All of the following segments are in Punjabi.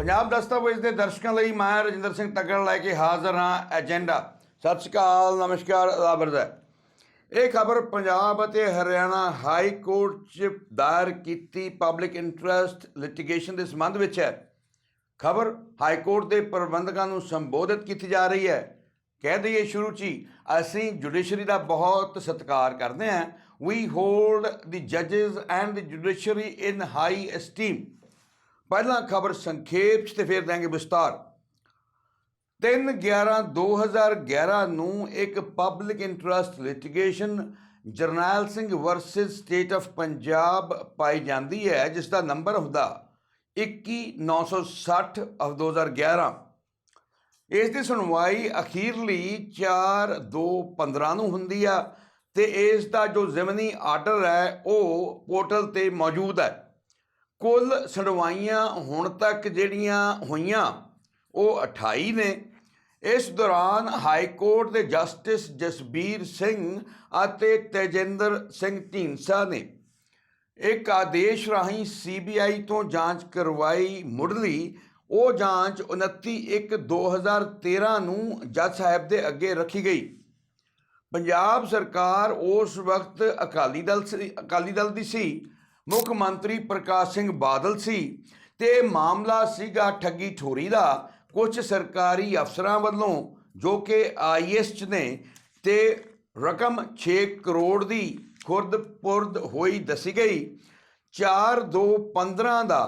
ਪੰਜਾਬ ਦਸਤਾਵੇਜ਼ ਦੇ ਦਰਸ਼ਕਾਂ ਲਈ ਮੈਂ ਰਜਿੰਦਰ ਸਿੰਘ ਤੱਗੜ ਲੈ ਕੇ ਹਾਜ਼ਰ ਹਾਂ, ਏਜੰਡਾ। ਸਤਿ ਸ਼੍ਰੀ ਅਕਾਲ, ਨਮਸਕਾਰ ਆਦਾਬਰਦ ਇਹ ਖਬਰ ਪੰਜਾਬ ਅਤੇ ਹਰਿਆਣਾ ਹਾਈ ਕੋਰਟ 'ਚ ਦਾਇਰ ਕੀਤੀ ਪਬਲਿਕ ਇੰਟਰਸਟ ਲਿਟੀਗੇਸ਼ਨ ਦੇ ਸੰਬੰਧ ਵਿੱਚ ਹੈ। ਖਬਰ ਹਾਈ ਕੋਰਟ ਦੇ ਪ੍ਰਬੰਧਕਾਂ ਨੂੰ ਸੰਬੋਧਿਤ ਕੀਤੀ ਜਾ ਰਹੀ ਹੈ। ਕਹਿ ਦਈਏ ਸ਼ੁਰੂ 'ਚ ਹੀ, ਅਸੀਂ ਜੁਡੀਸ਼ਰੀ ਦਾ ਬਹੁਤ ਸਤਿਕਾਰ ਕਰਦੇ ਹਾਂ। We hold the ਜੱਜਸ and the judiciary in high esteem ਪਹਿਲਾਂ ਖਬਰ ਸੰਖੇਪ 'ਚ ਤੇ ਫਿਰ ਦਾਂਗੇ ਵਿਸਤਾਰ। 3/11/2011 ਨੂੰ ਇੱਕ public interest litigation Jarnail Singh versus state of Punjab ਪਾਈ ਜਾਂਦੀ ਹੈ ਜਿਸ ਦਾ ਨੰਬਰ ਹੁੰਦਾ 21960 ਆਫ 2011 ਇਸ ਦੀ ਸੁਣਵਾਈ ਅਖੀਰਲੀ 4/2/15 ਨੂੰ ਹੁੰਦੀ ਆ ਤੇ ਇਸ ਦਾ ਜੋ ਜ਼ਮਨੀ ਆਰਡਰ ਹੈ, ਉਹ ਪੋਰਟਲ ਤੇ ਮੌਜੂਦ ਹੈ। ਕੁੱਲ ਸੁਣਵਾਈਆਂ ਹੁਣ ਤੱਕ ਜਿਹੜੀਆਂ ਹੋਈਆਂ, ਉਹ 28 ਨੇ। ਇਸ ਦੌਰਾਨ ਹਾਈ ਕੋਰਟ ਦੇ ਜਸਟਿਸ ਜਸਬੀਰ ਸਿੰਘ ਅਤੇ ਤੇਜਿੰਦਰ ਸਿੰਘ ਢੀਂਡਸਾ ਨੇ ਇੱਕ ਆਦੇਸ਼ ਰਾਹੀਂ ਸੀਬੀਆਈ ਤੋਂ ਜਾਂਚ ਕਰਵਾਈ ਮੁੱਢਲੀ ਉਹ ਜਾਂਚ 29/1/2013 ਨੂੰ ਜੱਜ ਸਾਹਿਬ ਦੇ ਅੱਗੇ ਰੱਖੀ ਗਈ। ਪੰਜਾਬ ਸਰਕਾਰ ਉਸ ਵਕਤ ਅਕਾਲੀ ਦਲ ਸੀ, ਅਕਾਲੀ ਦਲ ਦੀ ਸੀ। ਮੁੱਖ ਮੰਤਰੀ ਪ੍ਰਕਾਸ਼ ਸਿੰਘ ਬਾਦਲ ਸੀ ਤੇ ਮਾਮਲਾ ਸੀਗਾ ਠੱਗੀ ਠੋਰੀ ਦਾ ਕੁਝ ਸਰਕਾਰੀ ਅਫਸਰਾਂ ਵੱਲੋਂ, ਜੋ ਕਿ ਆਈਐਸ ਚ ਨੇ, ਤੇ ਰਕਮ 6 ਕਰੋੜ ਦੀ ਖੁਰਦ ਪੁਰਦ ਹੋਈ ਦੱਸੀ ਗਈ। 4 2 15 ਦਾ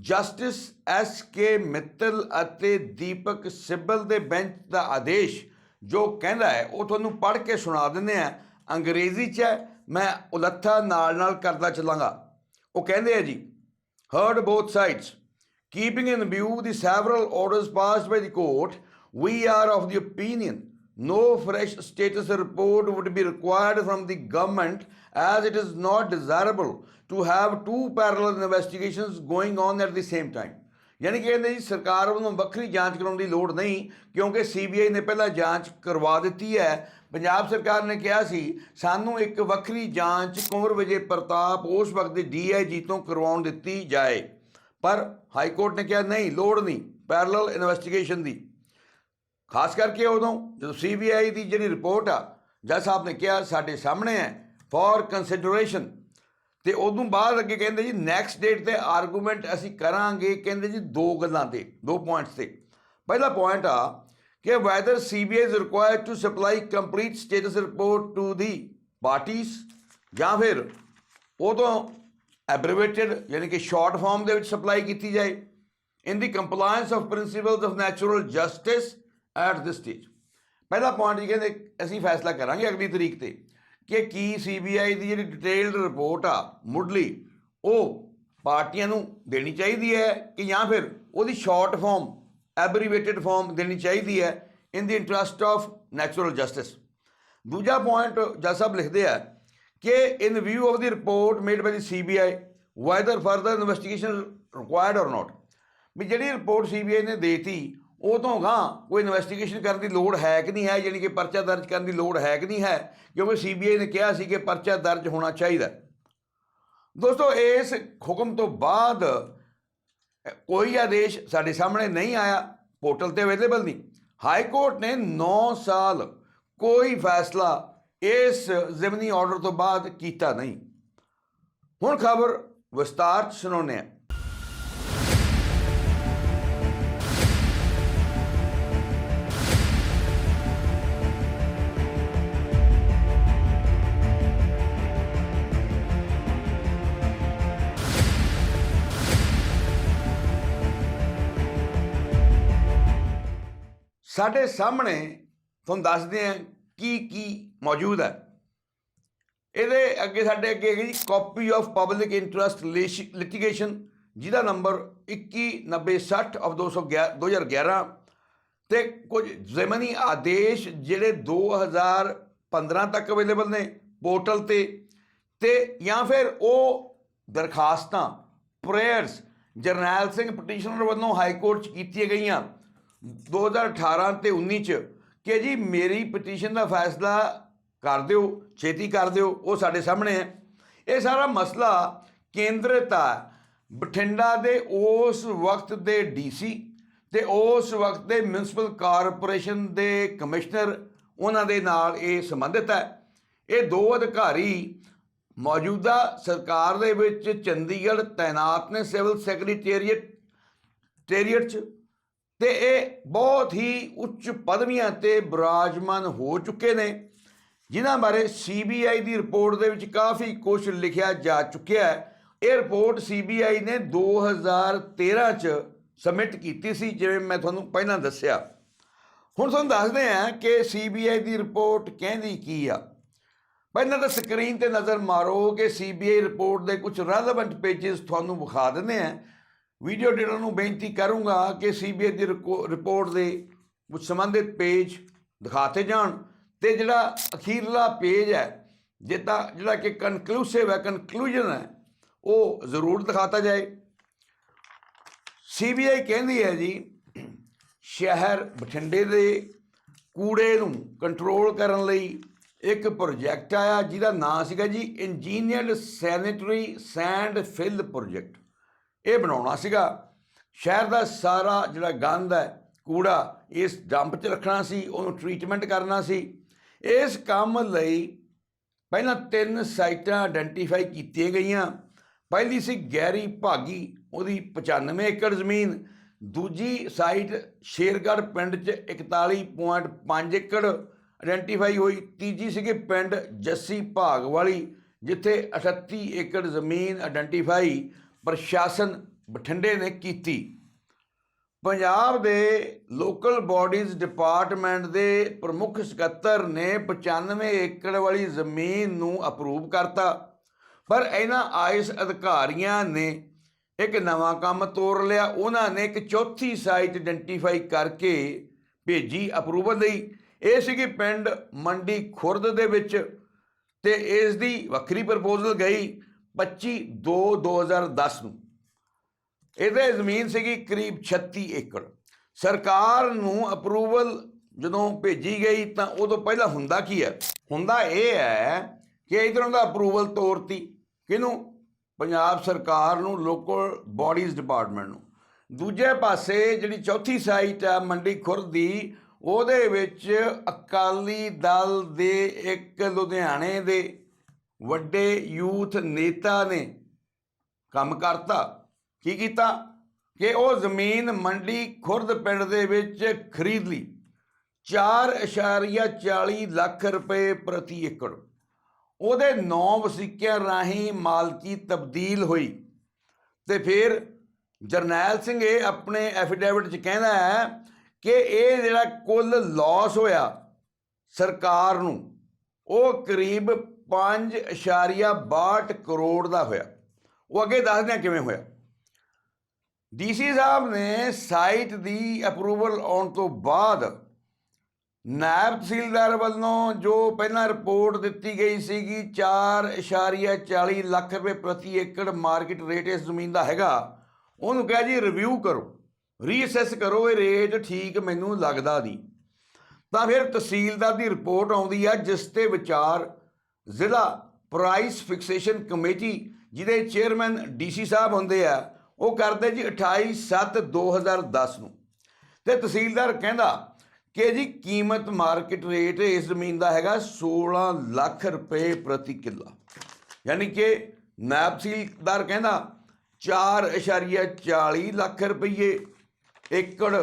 ਜਸਟਿਸ ਐਸ ਕੇ ਮਿੱਤਲ ਅਤੇ ਦੀਪਕ ਸਿੱਬਲ ਦੇ ਬੈਂਚ ਦਾ ਆਦੇਸ਼, ਜੋ ਕਹਿੰਦਾ ਹੈ, ਉਹ ਤੁਹਾਨੂੰ ਪੜ੍ਹ ਕੇ ਸੁਣਾ ਦਿੰਦੇ ਆ ਅੰਗਰੇਜ਼ੀ 'ਚ ਹੈ ਮੈਂ ਉਲੱਥਾ ਨਾਲ ਨਾਲ ਕਰਦਾ ਚੱਲਾਂਗਾ ਉਹ ਕਹਿੰਦੇ ਆ ਜੀ heard both sides keeping in view the several orders passed by the court we are of the opinion no fresh status report would be required from the government as it is not desirable to have two parallel investigations going on at the same time ਯਾਨੀ ਕਿ ਕਹਿੰਦੇ ਜੀ ਸਰਕਾਰ ਵੱਲੋਂ ਵੱਖਰੀ ਜਾਂਚ ਕਰਾਉਣ ਦੀ ਲੋੜ ਨਹੀਂ, ਕਿਉਂਕਿ ਸੀਬੀਆਈ ਨੇ ਪਹਿਲਾਂ ਜਾਂਚ ਕਰਵਾ ਦਿੱਤੀ ਹੈ। ਪੰਜਾਬ ਸਰਕਾਰ ਨੇ ਕਿਹਾ ਸੀ, ਸਾਨੂੰ ਇੱਕ ਵੱਖਰੀ ਜਾਂਚ ਕੁੰਵਰ ਵਿਜੇ ਪ੍ਰਤਾਪ ਉਸ ਵਕਤ ਦੇ ਡੀਆਈਜੀ ਤੋਂ ਕਰਵਾਉਣ ਦਿੱਤੀ ਜਾਏ। ਪਰ ਹਾਈ ਕੋਰਟ ਨੇ ਕਿਹਾ, ਨਹੀਂ, ਲੋੜ ਨਹੀਂ ਪੈਰਲਲ ਇਨਵੈਸਟੀਗੇਸ਼ਨ ਦੀ। ਖਾਸ ਕਰਕੇ ਉਦੋਂ ਜਦੋਂ ਸੀਬੀਆਈ ਦੀ ਜਿਹੜੀ ਰਿਪੋਰਟ ਆ, ਜੱਜ ਸਾਹਿਬ ਨੇ ਕਿਹਾ, ਸਾਡੇ ਸਾਹਮਣੇ ਹੈ ਫॉर ਕੰਸੀਡਰੇਸ਼ਨ ਤੇ ਉਦੋਂ ਬਾਅਦ ਅੱਗੇ ਕਹਿੰਦੇ ਜੀ ਨੈਕਸਟ ਡੇਟ ਤੇ ਆਰਗੂਮੈਂਟ ਅਸੀਂ ਕਰਾਂਗੇ। ਕਹਿੰਦੇ ਜੀ, ਦੋ ਗੱਲਾਂ ਤੇ, ਦੋ ਪੁਆਇੰਟਸ ਤੇ। ਪਹਿਲਾ ਪੁਆਇੰਟ ਆ ਕਿ whether CBI is required to supply complete status report to the ਪਾਰਟੀਆਂ ਜਾਂ ਫਿਰ ਉਹ ਤੋਂ ਐਬਰੀਵੇਟਡ ਯਾਨੀ ਕਿ ਸ਼ਾਰਟ ਫਾਰਮ ਦੇ ਵਿੱਚ ਸਪਲਾਈ ਕੀਤੀ ਜਾਏ in the compliance of principles of natural justice at this stage ਪਹਿਲਾ ਪੁਆਇੰਟ ਜੀ ਕਹਿੰਦੇ, ਅਸੀਂ ਫੈਸਲਾ ਕਰਾਂਗੇ ਅਗਲੀ ਤਰੀਕ ਤੇ। ਕਿ ਕੀ ਸੀਬੀਆਈ ਦੀ ਜਿਹੜੀ ਡਿਟੇਲਡ ਰਿਪੋਰਟ ਆ, ਮੁੱਢਲੀ, ਉਹ ਪਾਰਟੀਆਂ ਨੂੰ ਦੇਣੀ ਚਾਹੀਦੀ ਹੈ ਕਿ ਜਾਂ ਫਿਰ ਉਹਦੀ ਸ਼ਾਰਟ ਫਾਰਮ ਐਬਰੀਵੇਟਡ ਫਾਰਮ ਦੇਣੀ ਚਾਹੀਦੀ ਹੈ in the interest of natural justice ਦੂਜਾ ਪੁਆਇੰਟ ਜੱਜ ਸਾਹਿਬ ਲਿਖਦੇ ਆ ਕਿ in view of the report made by the CBI whether further investigation required or not ਵੀ ਜਿਹੜੀ ਰਿਪੋਰਟ ਸੀਬੀਆਈ ਨੇ ਦੇਤੀ ਉਹ ਤੋਂ ਗਾਂ ਕੋਈ ਇਨਵੈਸਟੀਗੇਸ਼ਨ ਕਰਨ ਦੀ ਲੋੜ ਹੈ ਕਿ ਨਹੀਂ ਹੈ, ਯਾਨੀ ਕਿ ਪਰਚਾ ਦਰਜ ਕਰਨ ਦੀ ਲੋੜ ਹੈ ਕਿ ਨਹੀਂ ਹੈ, ਕਿਉਂਕਿ ਸੀਬੀਆਈ ਨੇ ਕਿਹਾ ਸੀ ਕਿ ਪਰਚਾ ਦਰਜ ਹੋਣਾ ਚਾਹੀਦਾ। ਦੋਸਤੋ, ਇਸ ਹੁਕਮ ਤੋਂ ਬਾਅਦ ਕੋਈ ਆਦੇਸ਼ ਸਾਡੇ ਸਾਹਮਣੇ ਨਹੀਂ ਆਇਆ, ਪੋਰਟਲ ਤੇ ਅਵੇਲੇਬਲ ਨਹੀਂ। ਹਾਈ ਕੋਰਟ ਨੇ 9 ਸਾਲ ਕੋਈ ਫੈਸਲਾ ਇਸ ਜ਼ਿਮਨੀ ਆਰਡਰ ਤੋਂ ਬਾਅਦ ਕੀਤਾ ਨਹੀਂ। ਹੁਣ ਖਬਰ ਵਿਸਤਾਰ ਚ ਸੁਣਾਉਂਦੇ ਹਾਂ। ਸਾਡੇ ਸਾਹਮਣੇ ਤੁਹਾਨੂੰ ਦੱਸਦੇ ਹਾਂ ਕੀ ਕੀ ਮੌਜੂਦ ਹੈ। ਇਹਦੇ ਅੱਗੇ ਸਾਡੇ ਅੱਗੇ ਹੈਗੀ ਜੀ copy of public interest litigation ਜਿਹਦਾ ਨੰਬਰ 219060 ਆਫ 2011 ਤੇ ਕੁਝ ਜ਼ਮਨੀ ਆਦੇਸ਼ ਜਿਹੜੇ 2015 ਤੱਕ ਅਵੇਲੇਬਲ ਨੇ ਪੋਰਟਲ ਤੇ। ਤੇ ਜਾਂ ਫਿਰ ਉਹ ਦਰਖਾਸਤਾਂ ਪ੍ਰੇਅਰਸ ਜਰਨੈਲ ਸਿੰਘ ਪਟੀਸ਼ਨਰ ਵੱਲੋਂ ਹਾਈ ਕੋਰਟ 'ਚ ਕੀਤੀਆਂ ਗਈਆਂ। 2018 ਤੇ 19 ਚ ਕਿ ਜੀ ਮੇਰੀ ਪਟੀਸ਼ਨ ਦਾ ਫੈਸਲਾ ਕਰ ਦਿਓ, ਛੇਤੀ ਕਰ ਦਿਓ, ਉਹ ਸਾਡੇ ਸਾਹਮਣੇ ਹੈ। ਇਹ ਸਾਰਾ ਮਸਲਾ ਕੇਂਦਰਿਤ ਆ। ਬਠਿੰਡਾ ਦੇ ਉਸ ਵਕਤ ਦੇ ਡੀਸੀ ਤੇ ਉਸ ਵਕਤ ਦੇ ਮਿਊਨਿਸਪਲ ਕਾਰਪੋਰੇਸ਼ਨ ਦੇ ਕਮਿਸ਼ਨਰ ਉਹਨਾਂ ਦੇ ਨਾਲ ਇਹ ਸੰਬੰਧਿਤ ਹੈ। ਇਹ ਦੋ ਅਧਿਕਾਰੀ ਮੌਜੂਦਾ ਸਰਕਾਰ ਦੇ ਵਿੱਚ ਚੰਡੀਗੜ੍ਹ ਤਾਇਨਾਤ ਨੇ ਸਿਵਲ ਸੈਕਟਰੀਏਟ ਟੇਰੀਅਟ ਚ। ਤੇ ਇਹ ਬਹੁਤ ਹੀ ਉੱਚ ਪਦਵੀਆਂ ਤੇ ਬਿਰਾਜਮਾਨ ਹੋ ਚੁੱਕੇ ਨੇ, ਜਿਨ੍ਹਾਂ ਬਾਰੇ ਸੀਬੀਆਈ ਦੀ ਰਿਪੋਰਟ ਦੇ ਵਿੱਚ ਕਾਫੀ ਕੁਝ ਲਿਖਿਆ ਜਾ ਚੁੱਕਿਆ ਹੈ। ਇਹ ਰਿਪੋਰਟ ਸੀਬੀਆਈ ਨੇ 2013 ਚ ਸਬਮਿਟ ਕੀਤੀ ਸੀ, ਜਿਵੇਂ ਮੈਂ ਤੁਹਾਨੂੰ ਪਹਿਲਾਂ ਦੱਸਿਆ। ਹੁਣ ਤੁਹਾਨੂੰ ਦੱਸਦੇ ਹਾਂ ਕਿ ਸੀਬੀਆਈ ਦੀ ਰਿਪੋਰਟ ਕਹਿੰਦੀ ਕੀ ਆ। ਪਹਿਲਾਂ ਤਾਂ ਸਕਰੀਨ ਤੇ ਨਜ਼ਰ ਮਾਰੋ ਕਿ ਸੀਬੀਆਈ ਰਿਪੋਰਟ ਦੇ ਕੁਝ ਰੈਲੇਵੈਂਟ ਪੇजेस ਤੁਹਾਨੂੰ ਵਿਖਾ ਦਿੰਦੇ ਆ ਵੀਡੀਓ ਐਡੀਟਰ ਨੂੰ ਬੇਨਤੀ ਕਰੂੰਗਾ ਕਿ ਸੀਬੀਆਈ ਦੀ ਰਿਕੋ- ਰਿਪੋਰਟ ਦੇ ਸੰਬੰਧਿਤ ਪੇਜ ਦਿਖਾਤੇ ਜਾਣ ਤੇ ਜਿਹੜਾ ਅਖੀਰਲਾ ਪੇਜ ਹੈ ਜਿੱਦਾਂ ਜਿਹੜਾ ਕਿ ਕਨਕਲੂਸਿਵ ਹੈ ਕਨਕਲੂਜਨ ਹੈ, ਉਹ ਜ਼ਰੂਰ ਦਿਖਾਤਾ ਜਾਏ। ਸੀਬੀਆਈ ਕਹਿੰਦੀ ਹੈ ਜੀ, ਸ਼ਹਿਰ ਬਠਿੰਡੇ ਦੇ ਕੂੜੇ ਨੂੰ ਕੰਟਰੋਲ ਕਰਨ ਲਈ ਇੱਕ ਪ੍ਰੋਜੈਕਟ ਆਇਆ, ਜਿਹਦਾ ਨਾਮ ਸੀਗਾ ਜੀ engineered sanitary sand fill project ਇਹ ਬਣਾਉਣਾ ਸੀਗਾ। ਸ਼ਹਿਰ ਦਾ ਸਾਰਾ ਜਿਹੜਾ ਗੰਦ ਹੈ, ਕੂੜਾ, ਇਸ ਡੰਪ 'ਚ ਰੱਖਣਾ ਸੀ, ਉਹਨੂੰ ਟ੍ਰੀਟਮੈਂਟ ਕਰਨਾ ਸੀ। ਇਸ ਕੰਮ ਲਈ ਪਹਿਲਾਂ ਤਿੰਨ ਸਾਈਟਾਂ ਆਇਡੈਂਟੀਫਾਈ ਕੀਤੀਆਂ ਗਈਆਂ। ਪਹਿਲੀ ਸੀ ਗੈਰੀ ਭਾਗੀ, ਉਹਦੀ 95 ਏਕੜ ਜ਼ਮੀਨ। ਦੂਜੀ ਸਾਈਟ ਸ਼ੇਰਗੜ੍ਹ ਪਿੰਡ 'ਚ 41.5 ਏਕੜ ਆਇਡੈਂਟੀਫਾਈ ਹੋਈ। ਤੀਜੀ ਸੀਗੀ ਪਿੰਡ ਜੱਸੀ ਭਾਗ ਵਾਲੀ ਜਿੱਥੇ 38 ਏਕੜ ਜ਼ਮੀਨ ਆਇਡੈਂਟੀਫਾਈ ਪ੍ਰਸ਼ਾਸਨ ਬਠਿੰਡੇ ਨੇ ਕੀਤੀ। ਪੰਜਾਬ ਦੇ ਲੋਕਲ ਬਾਡੀਜ਼ ਡਿਪਾਰਟਮੈਂਟ ਦੇ ਪ੍ਰਮੁੱਖ ਸਕੱਤਰ ਨੇ 95 ਏਕੜ ਵਾਲੀ ਜ਼ਮੀਨ ਨੂੰ ਅਪਰੂਵ ਕਰਤਾ। ਪਰ ਇਹਨਾਂ ਆਇਸ ਅਧਿਕਾਰੀਆਂ ਨੇ ਇੱਕ ਨਵਾਂ ਕੰਮ ਤੋਰ ਲਿਆ। ਉਹਨਾਂ ਨੇ ਇੱਕ ਚੌਥੀ ਸਾਈਟ ਆਇਡੈਂਟੀਫਾਈ ਕਰਕੇ ਭੇਜੀ ਅਪਰੂਵਲ ਲਈ। ਇਹ ਸੀਗੀ ਪਿੰਡ ਮੰਡੀ ਖੁਰਦ ਦੇ ਵਿੱਚ ਤੇ ਇਸ ਦੀ ਵੱਖਰੀ ਪ੍ਰਪੋਜ਼ਲ ਗਈ। 25 2 2010 ਨੂੰ। ਇਹਦੇ ਜ਼ਮੀਨ ਸੀਗੀ ਕਰੀਬ 36 ਏਕੜ। ਸਰਕਾਰ ਨੂੰ ਅਪਰੂਵਲ ਜਦੋਂ ਭੇਜੀ ਗਈ ਤਾਂ ਉਦੋਂ ਪਹਿਲਾਂ ਹੁੰਦਾ ਕੀ ਹੈ? ਹੁੰਦਾ ਇਹ ਹੈ ਕਿ ਇਧਰੋਂ ਦਾ ਅਪਰੂਵਲ ਤੋਰਤੀ। ਕਿਹਨੂੰ? ਪੰਜਾਬ ਸਰਕਾਰ ਨੂੰ ਲੋਕਲ ਬਾਡੀਜ਼ ਡਿਪਾਰਟਮੈਂਟ ਨੂੰ। ਦੂਜੇ ਪਾਸੇ ਜਿਹੜੀ ਚੌਥੀ ਸਾਈਟ ਹੈ ਮੰਡੀ ਖੁਰਦ ਦੀ, ਉਹਦੇ ਵਿੱਚ ਅਕਾਲੀ ਦਲ ਦੇ ਇੱਕ ਲੁਧਿਆਣੇ ਦੇ ਵੱਡੇ ਯੂਥ ਨੇਤਾ ਨੇ ਕੰਮ ਕਰਤਾ। ਕੀ ਕੀਤਾ? ਕਿ ਉਹ ਜ਼ਮੀਨ ਮੰਡੀ ਖੁਰਦ ਪਿੰਡ ਦੇ ਵਿੱਚ ਖਰੀਦ ਲਈ। 4.40 ਲੱਖ ਰੁਪਏ ਪ੍ਰਤੀ ਏਕੜ। ਉਹਦੇ 9 ਵਸੀਕਿਆਂ ਰਾਹੀਂ ਮਾਲਕੀ ਤਬਦੀਲ ਹੋਈ। ਤੇ ਫਿਰ ਜਰਨੈਲ ਸਿੰਘ ਇਹ ਆਪਣੇ ਐਫੀਡੇਵਿਟ 'ਚ ਕਹਿੰਦਾ ਹੈ ਕਿ ਇਹ ਜਿਹੜਾ ਕੁੱਲ ਲਾਸ ਹੋਇਆ ਸਰਕਾਰ ਨੂੰ, ਉਹ ਕਰੀਬ 5.62 ਕਰੋੜ ਦਾ ਹੋਇਆ। ਉਹ ਅੱਗੇ ਦੱਸਦੇ ਆ ਕਿਵੇਂ ਹੋਇਆ। ਡੀਸੀ ਸਾਹਿਬ ਨੇ ਸਾਈਟ ਦੀ ਅਪਰੂਵਲ ਆਉਣ ਤੋਂ ਬਾਅਦ ਨਾਇਬ ਤਹਿਸੀਲਦਾਰ ਵੱਲੋਂ ਜੋ ਪਹਿਲਾਂ ਰਿਪੋਰਟ ਦਿੱਤੀ ਗਈ ਸੀਗੀ 4.40 ਲੱਖ ਰੁਪਏ ਪ੍ਰਤੀ ਏਕੜ ਮਾਰਕੀਟ ਰੇਟ ਇਸ ਜ਼ਮੀਨ ਦਾ ਹੈਗਾ, ਉਹਨੂੰ ਕਿਹਾ ਜੀ ਰਿਵਿਊ ਕਰੋ ਰੀਅਸੈਸ ਕਰੋ, ਇਹ ਰੇਟ ਠੀਕ ਮੈਨੂੰ ਲੱਗਦਾ ਨਹੀਂ। ਤਾਂ ਫਿਰ ਤਹਿਸੀਲਦਾਰ ਦੀ ਰਿਪੋਰਟ ਆਉਂਦੀ ਆ, ਜਿਸ ਤੇ ਵਿਚਾਰ ਜ਼ਿਲ੍ਹਾ ਪ੍ਰਾਈਸ ਫਿਕਸੇਸ਼ਨ ਕਮੇਟੀ, ਜਿਹਦੇ ਚੇਅਰਮੈਨ ਡੀਸੀ ਸਾਹਿਬ ਹੁੰਦੇ ਆ, ਉਹ ਕਰਦੇ ਜੀ 28/7/2010 ਨੂੰ। ਤੇ ਤਹਿਸੀਲਦਾਰ ਕਹਿੰਦਾ ਕਿ ਜੀ ਕੀਮਤ ਮਾਰਕੀਟ ਰੇਟ ਇਸ ਜ਼ਮੀਨ ਦਾ ਹੈਗਾ 16 ਲੱਖ ਰੁਪਏ ਪ੍ਰਤੀ ਕਿੱਲਾ। ਯਾਨੀ ਕਿ ਨਾਇਬ ਤਹਿਸੀਲਦਾਰ ਕਹਿੰਦਾ 4.40 ਲੱਖ ਰੁਪਏ ਏਕੜ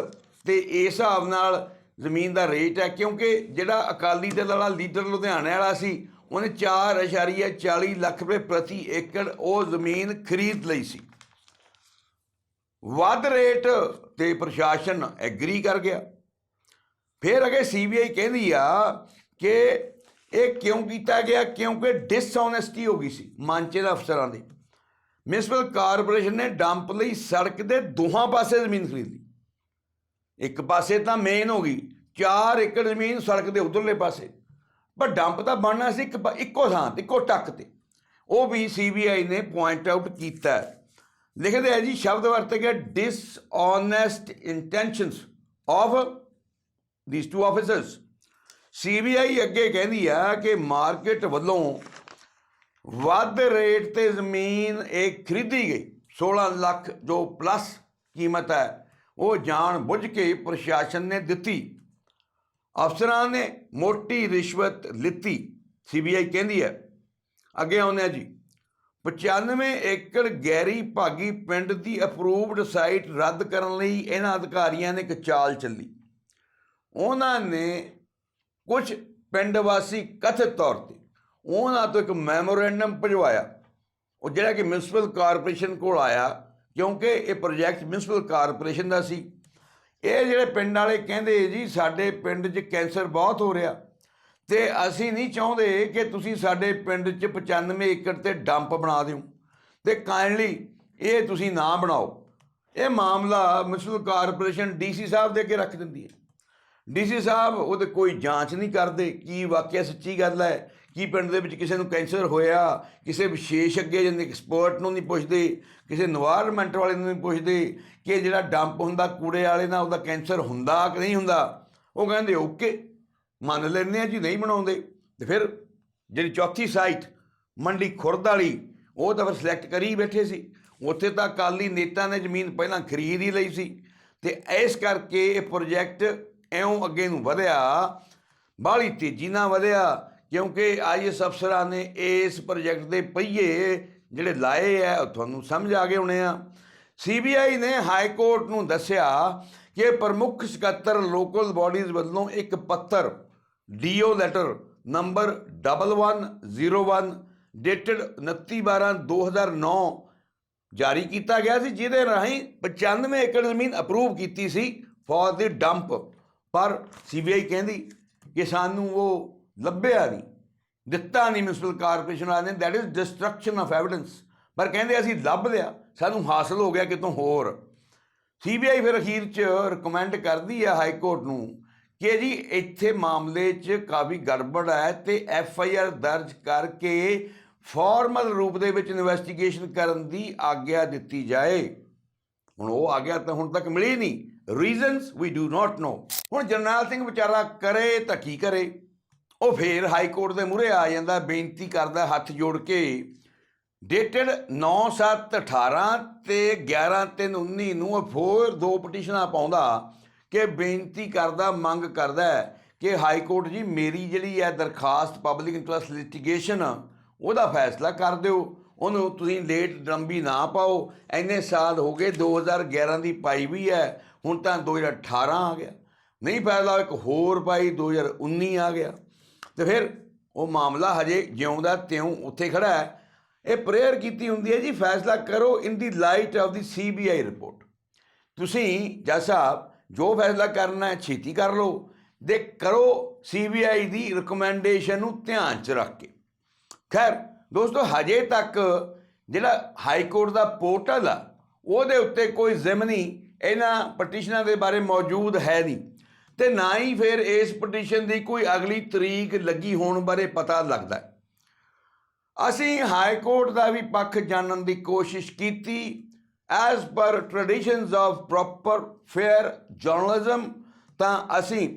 ਤੇ ਇਸ ਹਿਸਾਬ ਨਾਲ ਜ਼ਮੀਨ ਦਾ ਰੇਟ ਹੈ, ਕਿਉਂਕਿ ਜਿਹੜਾ ਅਕਾਲੀ ਦਲ ਵਾਲਾ ਲੀਡਰ ਲੁਧਿਆਣੇ ਵਾਲਾ ਸੀ ਉਹਨੇ 4.40 ਲੱਖ ਰੁਪਏ ਪ੍ਰਤੀ ਏਕੜ ਉਹ ਜ਼ਮੀਨ ਖਰੀਦ ਲਈ ਸੀ। ਵੱਧ ਰੇਟ ਤੇ ਪ੍ਰਸ਼ਾਸਨ ਐਗਰੀ ਕਰ ਗਿਆ। ਫਿਰ ਅਗੇ ਸੀਬੀਆਈ ਕਹਿੰਦੀ ਆ ਕਿ ਇਹ ਕਿਉਂ ਕੀਤਾ ਗਿਆ? ਕਿਉਂਕਿ ਡਿਸਓਨੈਸਟੀ ਹੋ ਗਈ ਸੀ ਮਾਂਚੇ ਦਾ ਅਫਸਰਾਂ ਦੀ। ਮਿਊਨਿਸਪਲ ਕਾਰਪੋਰੇਸ਼ਨ ਨੇ ਡੰਪ ਲਈ ਸੜਕ ਦੇ ਦੋਹਾਂ ਪਾਸੇ ਜ਼ਮੀਨ ਖਰੀਦੀ ਇੱਕ ਪਾਸੇ ਤਾਂ ਮੇਨ ਹੋ ਗਈ 4 ਏਕੜ ਜ਼ਮੀਨ ਸੜਕ ਦੇ ਉਧਰਲੇ ਪਾਸੇ। ਪਰ ਡੰਪ ਤਾਂ ਬਣਨਾ ਸੀ ਇੱਕ ਇੱਕੋ ਥਾਂ ਤੇ, ਇੱਕੋ ਟੱਕ ਤੇ। ਉਹ ਵੀ ਸੀਬੀਆਈ ਨੇ ਪੁਆਇੰਟ ਆਊਟ ਕੀਤਾ। ਲਿਖਦੇ ਹੈ ਜੀ, ਸ਼ਬਦ ਵਰਤੇ ਗਏ dishonest intentions of these two officers CBI ਅੱਗੇ ਕਹਿੰਦੀ ਆ ਕਿ ਮਾਰਕੀਟ ਵੱਲੋਂ ਵੱਧ ਰੇਟ ਤੇ ਜ਼ਮੀਨ ਇਹ ਖਰੀਦੀ ਗਈ। 16 ਲੱਖ ਜੋ ਪਲੱਸ ਕੀਮਤ ਹੈ, ਉਹ ਜਾਣ ਬੁੱਝ ਕੇ ਪ੍ਰਸ਼ਾਸਨ ਨੇ ਦਿੱਤੀ। ਅਫਸਰਾਂ ਨੇ ਮੋਟੀ ਰਿਸ਼ਵਤ ਲਿੱਤੀ ਸੀਬੀਆਈ ਕਹਿੰਦੀ ਹੈ। ਅੱਗੇ ਆਉਂਦੇ ਆ ਜੀ। 95 ਏਕੜ ਗੈਰੀ ਭਾਗੀ ਪਿੰਡ ਦੀ ਅਪਰੂਵਡ ਸਾਈਟ ਰੱਦ ਕਰਨ ਲਈ ਇਹਨਾਂ ਅਧਿਕਾਰੀਆਂ ਨੇ ਇੱਕ ਚਾਲ ਚੱਲੀ। ਉਹਨਾਂ ਨੇ ਕੁਝ ਪਿੰਡ ਵਾਸੀ ਕਥਿਤ ਤੌਰ ਤੇ ਉਹਨਾਂ ਤੋਂ ਇੱਕ ਮੈਮੋਰੈਂਡਮ ਭਜਵਾਇਆ। ਉਹ ਜਿਹੜਾ ਕਿ ਮਿਊਨਿਸਪਲ ਕਾਰਪੋਰੇਸ਼ਨ ਕੋਲ ਆਇਆ, ਕਿਉਂਕਿ ਇਹ ਪ੍ਰੋਜੈਕਟ ਮਿਊਨਿਸਪਲ ਕਾਰਪੋਰੇਸ਼ਨ ਦਾ ਸੀ। ਇਹ ਜਿਹੜੇ ਪਿੰਡ ਵਾਲੇ ਕਹਿੰਦੇ ਜੀ, ਸਾਡੇ ਪਿੰਡ 'ਚ ਕੈਂਸਰ ਬਹੁਤ ਹੋ ਰਿਹਾ। ਤੇ ਅਸੀਂ ਨਹੀਂ ਚਾਹੁੰਦੇ ਕਿ ਤੁਸੀਂ ਸਾਡੇ ਪਿੰਡ 'ਚ 95 ਏਕੜ ਤੇ ਡੰਪ ਬਣਾ ਦਿਓ। ਤੇ ਕਾਇੰਡਲੀ ਇਹ ਤੁਸੀਂ ਨਾ ਬਣਾਓ। ਇਹ ਮਾਮਲਾ ਮਿਊਨਿਸਪਲ ਕਾਰਪੋਰੇਸ਼ਨ ਡੀਸੀ ਸਾਹਿਬ ਦੇ ਅੱਗੇ ਰੱਖ ਦਿੰਦੀ ਹੈ। ਡੀਸੀ ਸਾਹਿਬ ਉਹਦੇ ਕੋਈ ਜਾਂਚ ਨਹੀਂ ਕਰਦੇ, ਕੀ ਵਾਕਿਆ ਸੱਚੀ ਗੱਲ ਹੈ? ਕੀ ਪਿੰਡ ਦੇ ਵਿੱਚ ਕਿਸੇ ਨੂੰ ਕੈਂਸਰ ਹੋਇਆ? ਕਿਸੇ ਵਿਸ਼ੇਸ਼ ਅੱਗੇ ਜਾਂਦੇ ਐਕਸਪਰਟ ਨੂੰ ਨਹੀਂ ਪੁੱਛਦੇ? ਕਿਸੇ এনवायरमेंट ਵਾਲੇ ਨੂੰ ਨਹੀਂ ਪੁੱਛਦੇ ਕਿ ਜਿਹੜਾ ਡੰਪ ਹੁੰਦਾ ਕੂੜੇ ਵਾਲੇ ਨਾਲ ਉਹਦਾ ਕੈਂਸਰ ਹੁੰਦਾ ਕਿ ਨਹੀਂ ਹੁੰਦਾ? ਉਹ ਕਹਿੰਦੇ, ਓਕੇ, ਮੰਨ ਲੈਂਦੇ ਆ ਜੀ, ਨਹੀਂ ਬਣਾਉਂਦੇ। ਤੇ ਫਿਰ ਜਿਹੜੀ ਚੌਥੀ ਸਾਈਟ ਮੰਡੀ ਖੁਰਦ ਵਾਲੀ, ਉਹ ਤਾਂ ਫਿਰ ਸਿਲੈਕਟ ਕਰੀ ਬੈਠੇ ਸੀ। ਉੱਥੇ ਤਾਂ ਅਕਾਲੀ ਨੇਤਾ ਨੇ ਜ਼ਮੀਨ ਪਹਿਲਾਂ ਖਰੀਦ ਹੀ ਲਈ ਸੀ। ਤੇ ਇਸ ਕਰਕੇ ਇਹ ਪ੍ਰੋਜੈਕਟ ਐਉਂ ਅੱਗੇ ਨੂੰ ਵਧਿਆ, ਬਾਹਲੀ ਤੇਜ਼ੀ ਨਾਲ ਵਧਿਆ। ਕਿਉਂਕਿ ਆਈਐਸ ਅਫਸਰਾਂ ਨੇ ਇਸ ਪ੍ਰੋਜੈਕਟ ਦੇ ਪਹੀਏ ਜਿਹੜੇ ਲਾਏ ਆ, ਉਹ ਤੁਹਾਨੂੰ ਸਮਝ ਆ ਗਏ ਹੋਣੇ ਆ। ਸੀਬੀਆਈ ਨੇ ਹਾਈ ਕੋਰਟ ਨੂੰ ਦੱਸਿਆ ਕਿ ਪ੍ਰਮੁੱਖ ਸਕੱਤਰ ਲੋਕਲ ਬਾਡੀਜ਼ ਵੱਲੋਂ ਇੱਕ ਪੱਤਰ, ਡੀਓ ਲੈਟਰ ਨੰਬਰ 1101 ਡੇਟਡ 29/12/2009 ਜਾਰੀ ਕੀਤਾ ਗਿਆ ਸੀ, ਜਿਹਦੇ ਰਾਹੀਂ 95 ਏਕੜ ਜ਼ਮੀਨ ਅਪਰੂਵ ਕੀਤੀ ਸੀ ਫॉर ਦੀ ਡੰਪ ਪਰ ਸੀਬੀਆਈ ਕਹਿੰਦੀ ਕਿ ਸਾਨੂੰ ਉਹ ਲੱਭਿਆ ਨਹੀਂ। ਦਿੱਤਾ ਨਹੀਂ ਮਿਊਨਿਸਪਲ ਕਾਰਪੋਰੇਸ਼ਨ ਵਾਲਿਆਂ ਨੇ that is destruction of evidence ਪਰ ਕਹਿੰਦੇ ਅਸੀਂ ਲੱਭ ਲਿਆ, ਸਾਨੂੰ ਹਾਸਲ ਹੋ ਗਿਆ ਕਿਤੋਂ ਹੋਰ। ਸੀਬੀਆਈ ਫਿਰ ਅਖੀਰ 'ਚ ਰეკਮੈਂਡ ਕਰਦੀ ਹੈ ਹਾਈ ਕੋਰਟ ਨੂੰ ਕਿ ਜੀ ਇੱਥੇ ਮਾਮਲੇ 'ਚ ਕਾਫੀ ਗੜਬੜ ਹੈ ਤੇ ਐਫ ਆਈ ਆਰ ਦਰਜ ਕਰਕੇ ਫਾਰਮਲ ਰੂਪ ਦੇ ਵਿੱਚ ਇਨਵੈਸਟੀਗੇਸ਼ਨ ਕਰਨ ਦੀ ਆਗਿਆ ਦਿੱਤੀ ਜਾਏ। ਹੁਣ ਉਹ ਆਗਿਆ ਤਾਂ ਹੁਣ ਤੱਕ ਮਿਲੀ ਨਹੀਂ। ਰੀਜ਼ਨਸ ਵੀ ਡੂ ਨਾਟ ਨੋ ਹੁਣ ਜਰਨੈਲ ਸਿੰਘ ਵਿਚਾਰਾ ਕਰੇ ਤਾਂ ਕੀ ਕਰੇ? ਉਹ ਫੇਰ ਹਾਈ ਕੋਰਟ ਦੇ ਮੂਹਰੇ ਆ ਜਾਂਦਾ, ਬੇਨਤੀ ਕਰਦਾ ਹੱਥ ਜੋੜ ਕੇ। ਡੇਟਡ 9/7/18 ਤੇ 11/3/19 ਨੂੰ ਉਹ ਫੋਰ ਦੋ ਪਟੀਸ਼ਨਾਂ ਪਾਉਂਦਾ ਕਿ ਬੇਨਤੀ ਕਰਦਾ, ਮੰਗ ਕਰਦਾ ਕਿ ਹਾਈ ਕੋਰਟ ਜੀ ਮੇਰੀ ਜਿਹੜੀ ਹੈ ਦਰਖਾਸਤ ਪਬਲਿਕ ਇੰਟਰਸਟ ਲਿਟੀਗੇਸ਼ਨ, ਉਹਦਾ ਫੈਸਲਾ ਕਰ ਦਿਓ। ਉਹਨੂੰ ਤੁਸੀਂ ਲੇਟ ਲੰਬੀ ਨਾ ਪਾਓ। ਇੰਨੇ ਸਾਲ ਹੋ ਗਏ 2011 ਦੀ ਪਾਈ ਵੀ ਹੈ, ਹੁਣ ਤਾਂ 2018 ਆ ਗਿਆ। ਨਹੀਂ ਫੈਸਲਾ, ਇੱਕ ਹੋਰ ਪਾਈ 2019 ਆ ਗਿਆ। ਤੇ ਫਿਰ ਉਹ ਮਾਮਲਾ ਹਜੇ ਜਿਉਂਦਾ ਤਿਉਂ ਉੱਥੇ ਖੜਾ ਹੈ। ਇਹ ਪ੍ਰੇਅਰ ਕੀਤੀ ਹੁੰਦੀ ਹੈ ਜੀ, ਫੈਸਲਾ ਕਰੋ in the light of the CBI report ਤੁਸੀਂ ਜੱਜ ਸਾਹਿਬ, ਜੋ ਫੈਸਲਾ ਕਰਨਾ ਹੈ, ਛੇਤੀ ਕਰ ਲਓ ਦੇ ਕਰੋ ਸੀਬੀਆਈ ਦੀ ਰეკਮੈਂਡੇਸ਼ਨ ਨੂੰ ਧਿਆਨ 'ਚ ਰੱਖ ਕੇ। ਖੈਰ, ਦੋਸਤੋ, ਹਜੇ ਤੱਕ ਜਿਹੜਾ ਹਾਈ ਕੋਰਟ ਦਾ ਪੋਰਟਲ ਆ, ਉਹਦੇ ਉੱਤੇ ਕੋਈ ਜ਼ਿਮਨੀ ਇਹਨਾਂ ਪਟੀਸ਼ਨਾਂ ਦੇ ਬਾਰੇ ਮੌਜੂਦ ਹੈ ਨਹੀਂ। ਤੇ ਨਾ ਹੀ ਫਿਰ ਇਸ ਪਟੀਸ਼ਨ ਦੀ ਕੋਈ ਅਗਲੀ ਤਰੀਕ ਲੱਗੀ ਹੋਣ ਬਾਰੇ ਪਤਾ ਲੱਗਦਾ ਅਸੀਂ ਹਾਈ ਕੋਰਟ ਦਾ ਵੀ ਪੱਖ ਜਾਣਨ ਦੀ ਕੋਸ਼ਿਸ਼ ਕੀਤੀ। As per traditions of proper fair journalism ਤਾਂ ਅਸੀਂ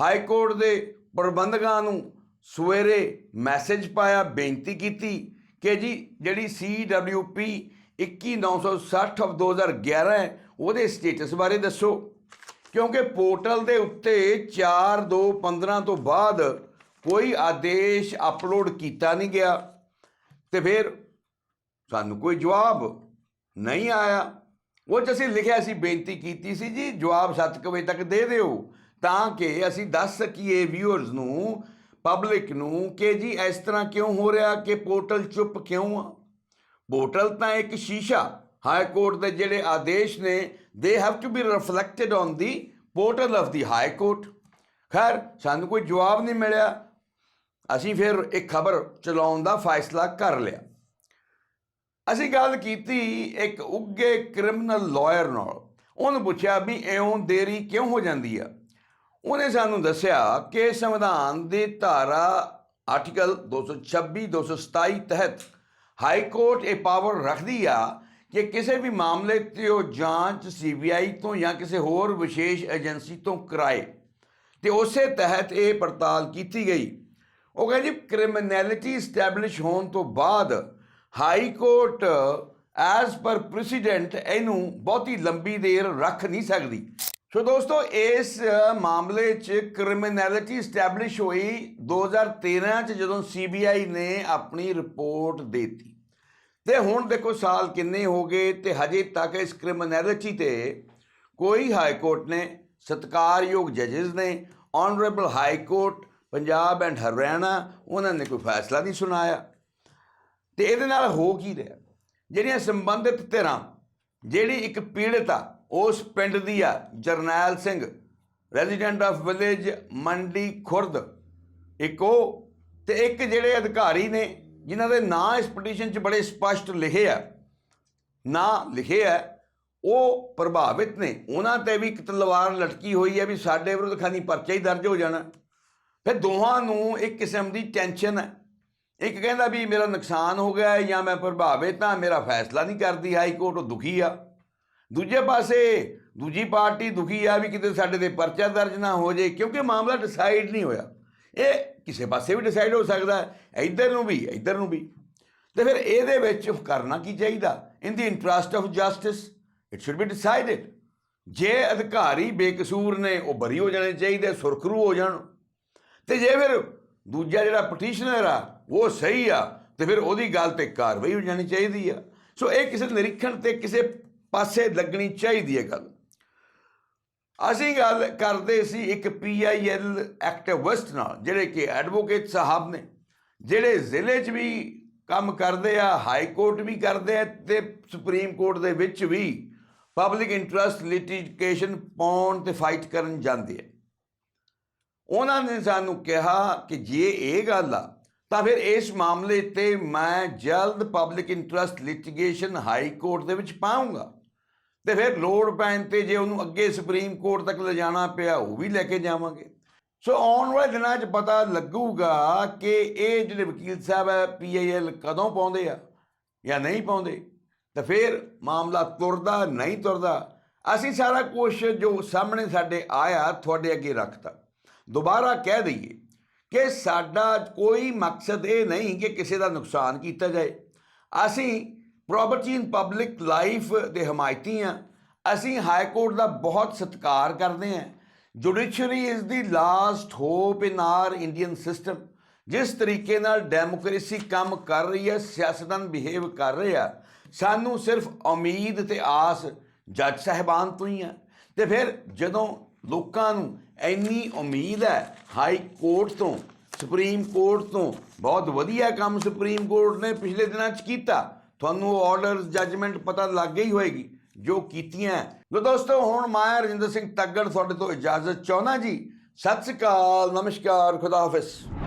ਹਾਈ ਕੋਰਟ ਦੇ ਪ੍ਰਬੰਧਕਾਂ ਨੂੰ ਸਵੇਰੇ ਮੈਸੇਜ ਪਾਇਆ, ਬੇਨਤੀ ਕੀਤੀ ਕਿ ਜੀ, ਜਿਹੜੀ CWP 21960 ਆਫ 2011 ਹੈ, ਉਹਦੇ ਸਟੇਟਸ ਬਾਰੇ ਦੱਸੋ। ਕਿਉਂਕਿ ਪੋਰਟਲ ਦੇ ਉੱਤੇ 4/2/15 ਤੋਂ ਬਾਅਦ ਕੋਈ ਆਦੇਸ਼ ਅਪਲੋਡ ਕੀਤਾ ਨਹੀਂ ਗਿਆ। ਤੇ ਫਿਰ ਸਾਨੂੰ ਕੋਈ ਜਵਾਬ ਨਹੀਂ ਆਇਆ। ਉਹ 'ਚ ਅਸੀਂ ਲਿਖਿਆ ਸੀ, ਬੇਨਤੀ ਕੀਤੀ ਸੀ ਜੀ, ਜਵਾਬ 7 ਵਜੇ ਤੱਕ ਦੇ ਦਿਓ, ਤਾਂ ਕਿ ਅਸੀਂ ਦੱਸ ਸਕੀਏ ਵਿਊਅਰਸ ਨੂੰ ਪਬਲਿਕ ਨੂੰ ਕਿ ਜੀ ਇਸ ਤਰ੍ਹਾਂ ਕਿਉਂ ਹੋ ਰਿਹਾ, ਕਿ ਪੋਰਟਲ ਚੁੱਪ ਕਿਉਂ ਆ? ਪੋਰਟਲ ਤਾਂ ਇੱਕ ਸ਼ੀਸ਼ਾ ਹਾਈ ਕੋਰਟ ਦੇ ਜਿਹੜੇ ਆਦੇਸ਼ ਨੇ ਦੇ have to be reflected on the portal of the high court ਖੈਰ, ਸਾਨੂੰ ਕੋਈ ਜਵਾਬ ਨਹੀਂ ਮਿਲਿਆ। ਅਸੀਂ ਫਿਰ ਇੱਕ ਖਬਰ ਚਲਾਉਣ ਦਾ ਫੈਸਲਾ ਕਰ ਲਿਆ। ਅਸੀਂ ਗੱਲ ਕੀਤੀ ਇੱਕ ਉੱਗੇ ਕ੍ਰਿਮੀਨਲ ਲਾਇਰ ਨਾਲ। ਉਹਨੂੰ ਪੁੱਛਿਆ ਵੀ ਇਉਂ ਦੇਰੀ ਕਿਉਂ ਹੋ ਜਾਂਦੀ ਆ? ਉਹਨੇ ਸਾਨੂੰ ਦੱਸਿਆ ਕਿ ਸੰਵਿਧਾਨ ਦੀ ਧਾਰਾ ਆਰਟੀਕਲ 226 227 ਤਹਿਤ ਹਾਈ ਕੋਰਟ ਇਹ ਪਾਵਰ ਰੱਖਦੀ ਆ ਕਿ ਕਿਸੇ ਵੀ ਮਾਮਲੇ ਤੇ ਉਹ ਜਾਂਚ ਸੀਬੀਆਈ ਤੋਂ ਜਾਂ ਕਿਸੇ ਹੋਰ ਵਿਸ਼ੇਸ਼ ਏਜੰਸੀ ਤੋਂ ਕਰਾਏ, ਤੇ ਉਸੇ ਤਹਿਤ ਇਹ ਪੜਤਾਲ ਕੀਤੀ ਗਈ। ਉਹ ਕਹਿੰਦੀ ਕ੍ਰਿਮੀਨੈਲਿਟੀ ਸਟੈਬਲਿਸ਼ ਹੋਣ ਤੋਂ ਬਾਅਦ high court as per president ਇਹਨੂੰ ਬਹੁਤੀ ਲੰਬੀ ਦੇਰ ਰੱਖ ਨਹੀਂ ਸਕਦੀ। ਸੋ ਦੋਸਤੋ, ਇਸ ਮਾਮਲੇ 'ਚ ਕ੍ਰਿਮੀਨੈਲਿਟੀ ਸਟੈਬਲਿਸ਼ ਹੋਈ 2013 'ਚ ਜਦੋਂ ਸੀਬੀਆਈ ਨੇ ਆਪਣੀ ਰਿਪੋਰਟ ਦਿੱਤੀ। ਤੇ ਹੁਣ ਦੇਖੋ ਸਾਲ ਕਿੰਨੇ ਹੋ ਗਏ ਤੇ ਹਜੇ ਤੱਕ ਇਸ ਕ੍ਰਿਮੀਨੈਲਿਟੀ ਤੇ ਕੋਈ ਹਾਈ ਕੋਰਟ ਨੇ, ਸਤਕਾਰਯੋਗ ਜੱਜਸ ਨੇ honourable high court Punjab and Haryana, ਉਹਨਾਂ ਨੇ ਕੋਈ ਫੈਸਲਾ ਨਹੀਂ ਸੁਣਾਇਆ। ਤੇ ਇਹਦੇ ਨਾਲ ਹੋ ਕੀ ਰਿਹਾ? ਜਿਹੜੀਆਂ ਸੰਬੰਧਿਤ ਧਿਰਾਂ, ਜਿਹੜੀ ਇੱਕ ਪੀੜਤ ਆ, ਉਸ ਪਿੰਡ ਦੀ ਆ, Jarnail Singh resident of village Mandi, Khurd, ਇੱਕ ਉਹ ਤੇ ਇੱਕ ਜਿਹੜੇ ਅਧਿਕਾਰੀ ਨੇ ਜਿਨ੍ਹਾਂ ਦੇ ਨਾਂ ਇਸ ਪਟੀਸ਼ਨ 'ਚ ਬੜੇ ਸਪਸ਼ਟ ਲਿਖੇ ਆ। ਨਾਂ ਲਿਖੇ ਆ, ਉਹ ਪ੍ਰਭਾਵਿਤ ਨੇ। ਉਹਨਾਂ ਤੇ ਵੀ ਇੱਕ ਤਲਵਾਰ ਲਟਕੀ ਹੋਈ ਹੈ ਵੀ ਸਾਡੇ ਵਿਰੁੱਧ ਖਾਨੀ ਪਰਚਾ ਹੀ ਦਰਜ ਹੋ ਜਾਣਾ। ਫਿਰ ਦੋਹਾਂ ਨੂੰ ਇੱਕ ਕਿਸਮ ਦੀ ਟੈਨਸ਼ਨ ਹੈ ਇੱਕ ਕਹਿੰਦਾ ਵੀ ਮੇਰਾ ਨੁਕਸਾਨ ਹੋ ਗਿਆ ਜਾਂ ਮੈਂ ਪ੍ਰਭਾਵਿਤ ਹਾਂ, ਮੇਰਾ ਫੈਸਲਾ ਨਹੀਂ ਕਰਦੀ, ਹਾਈ ਕੋਰਟ ਦੁਖੀ ਆ। ਦੂਜੇ ਪਾਸੇ ਦੂਜੀ ਪਾਰਟੀ ਦੁਖੀ ਆ ਵੀ ਕਿਤੇ ਸਾਡੇ ਤੇ ਪਰਚਾ ਦਰਜ ਨਾ ਹੋ ਜੇ ਕਿਉਂਕਿ ਮਾਮਲਾ ਡਿਸਾਈਡ ਨਹੀਂ ਹੋਇਆ। ਇਹ ਕਿਸੇ ਪਾਸੇ ਵੀ ਡਿਸਾਈਡ ਹੋ ਸਕਦਾ ਹੈ, ਇੱਧਰ ਨੂੰ ਵੀ, ਇੱਧਰ ਨੂੰ ਵੀ। ਤੇ ਫਿਰ ਇਹਦੇ ਵਿੱਚ ਕਰਨਾ ਕੀ ਚਾਹੀਦਾ? In the interest of justice it should be decided ਜੇ ਅਧਿਕਾਰੀ ਬੇਕਸੂਰ ਨੇ, ਉਹ ਬਰੀ ਹੋ ਜਾਣੇ ਚਾਹੀਦੇ, ਸੁਰਖਰੂ ਹੋ ਜਾਣ। ਤੇ ਜੇ ਫਿਰ ਦੂਜਾ ਜਿਹੜਾ ਪਟੀਸ਼ਨਰ ਆ, ਉਹ ਸਹੀ ਆ, ਤੇ ਫਿਰ ਉਹਦੀ ਗੱਲ ਤੇ ਕਾਰਵਾਈ ਹੋ ਜਾਣੀ ਚਾਹੀਦੀ ਆ। ਸੋ ਇਹ ਕਿਸੇ ਨਿਰੀਖਣ ਤੇ ਕਿਸੇ ਪਾਸੇ ਲੱਗਣੀ ਚਾਹੀਦੀ ਹੈ ਗੱਲ। ਅਸੀਂ ਗੱਲ ਕਰਦੇ ਸੀ ਇੱਕ ਪੀਆਈਐਲ ਐਕਟਿਵਿਸਟ ਨਾਲ, ਜਿਹੜੇ ਕਿ ਐਡਵੋਕੇਟ ਸਾਹਿਬ ਨੇ, ਜਿਹੜੇ ਜ਼ਿਲ੍ਹੇ 'ਚ ਵੀ ਕੰਮ ਕਰਦੇ ਆ, ਹਾਈ ਕੋਰਟ ਵੀ ਕਰਦੇ ਆ ਤੇ ਸੁਪਰੀਮ ਕੋਰਟ ਦੇ ਵਿੱਚ ਵੀ ਪਬਲਿਕ ਇੰਟਰਸਟ ਲਿਟੀਗੇਸ਼ਨ ਪਾਉਣ ਤੇ ਫਾਈਟ ਕਰਨ ਜਾਂਦੇ ਆ। ਉਹਨਾਂ ਨੇ ਸਾਨੂੰ ਕਿਹਾ ਕਿ ਜੇ ਇਹ ਗੱਲ ਆ, ਤਾਂ ਫਿਰ ਇਸ ਮਾਮਲੇ ਤੇ ਮੈਂ ਜਲਦ public interest litigation high court ਦੇ ਵਿੱਚ ਪਾਉਂਗਾ ਤੇ ਫਿਰ ਲੋੜ ਪੈਣ ਤੇ ਜੇ ਉਹਨੂੰ ਅੱਗੇ ਸੁਪਰੀਮ ਕੋਰਟ ਤੱਕ ਲਿਜਾਣਾ ਪਿਆ, ਉਹ ਵੀ ਲੈ ਕੇ ਜਾਵਾਂਗੇ। ਸੋ ਆਉਣ ਵਾਲੇ ਦਿਨਾਂ 'ਚ ਪਤਾ ਲੱਗੂਗਾ ਕਿ ਇਹ ਜਿਹੜੇ ਵਕੀਲ ਸਾਹਿਬ ਹੈ ਪੀਆਈਐਲ ਕਦੋਂ ਪਾਉਂਦੇ ਆ ਜਾਂ ਨਹੀਂ ਪਾਉਂਦੇ। ਤਾਂ ਫਿਰ ਮਾਮਲਾ ਤੁਰਦਾ, ਨਹੀਂ ਤੁਰਦਾ, ਅਸੀਂ ਸਾਰਾ ਕੁਝ ਜੋ ਸਾਹਮਣੇ ਸਾਡੇ ਆਇਆ, ਤੁਹਾਡੇ ਅੱਗੇ ਰੱਖਤਾ। ਦੁਬਾਰਾ ਕਹਿ ਦਈਏ ਕਿ ਸਾਡਾ ਕੋਈ ਮਕਸਦ ਇਹ ਨਹੀਂ ਕਿ ਕਿਸੇ ਦਾ ਨੁਕਸਾਨ ਕੀਤਾ ਜਾਏ। ਅਸੀਂ ਪ੍ਰੋਪਰਟੀ ਇਨ ਪਬਲਿਕ ਲਾਈਫ ਦੇ ਹਮਾਇਤੀ ਹਾਂ ਅਸੀਂ ਹਾਈ ਕੋਰਟ ਦਾ ਬਹੁਤ ਸਤਿਕਾਰ ਕਰਦੇ ਹਾਂ। Judiciary is the last hope in our Indian system ਜਿਸ ਤਰੀਕੇ ਨਾਲ ਡੈਮੋਕ੍ਰੇਸੀ ਕੰਮ ਕਰ ਰਹੀ ਹੈ, ਸਿਆਸਤਦਾਨ ਬਿਹੇਵ ਕਰ ਰਹੇ ਆ, ਸਾਨੂੰ ਸਿਰਫ ਉਮੀਦ ਤੇ ਆਸ ਜੱਜ ਸਾਹਿਬਾਨ ਤੋਂ ਹੀ ਆ। ਤੇ ਫਿਰ ਜਦੋਂ ਲੋਕਾਂ ਨੂੰ ਇੰਨੀ ਉਮੀਦ ਹੈ ਹਾਈ ਕੋਰਟ ਤੋਂ, ਸੁਪਰੀਮ ਕੋਰਟ ਤੋਂ, ਬਹੁਤ ਵਧੀਆ ਕੰਮ ਸੁਪਰੀਮ ਕੋਰਟ ਨੇ ਪਿਛਲੇ ਦਿਨਾਂ 'ਚ ਕੀਤਾ, ਤੁਹਾਨੂੰ ਆਰਡਰ ਜੱਜਮੈਂਟ ਪਤਾ ਲੱਗ ਗਈ ਹੋਏਗੀ। ਜੋ ਕੀਤੀਆਂ ਲੋ ਦੋਸਤੋ, ਹੁਣ ਮੈਂ ਰਜਿੰਦਰ ਸਿੰਘ ਤੱਗੜ ਤੁਹਾਡੇ ਤੋਂ ਇਜਾਜ਼ਤ ਚਾਹੁੰਦਾ ਜੀ। ਸਤਿ ਸ੍ਰੀ ਅਕਾਲ, ਨਮਸਕਾਰ, ਖੁਦਾ ਹਾਫਿਜ਼।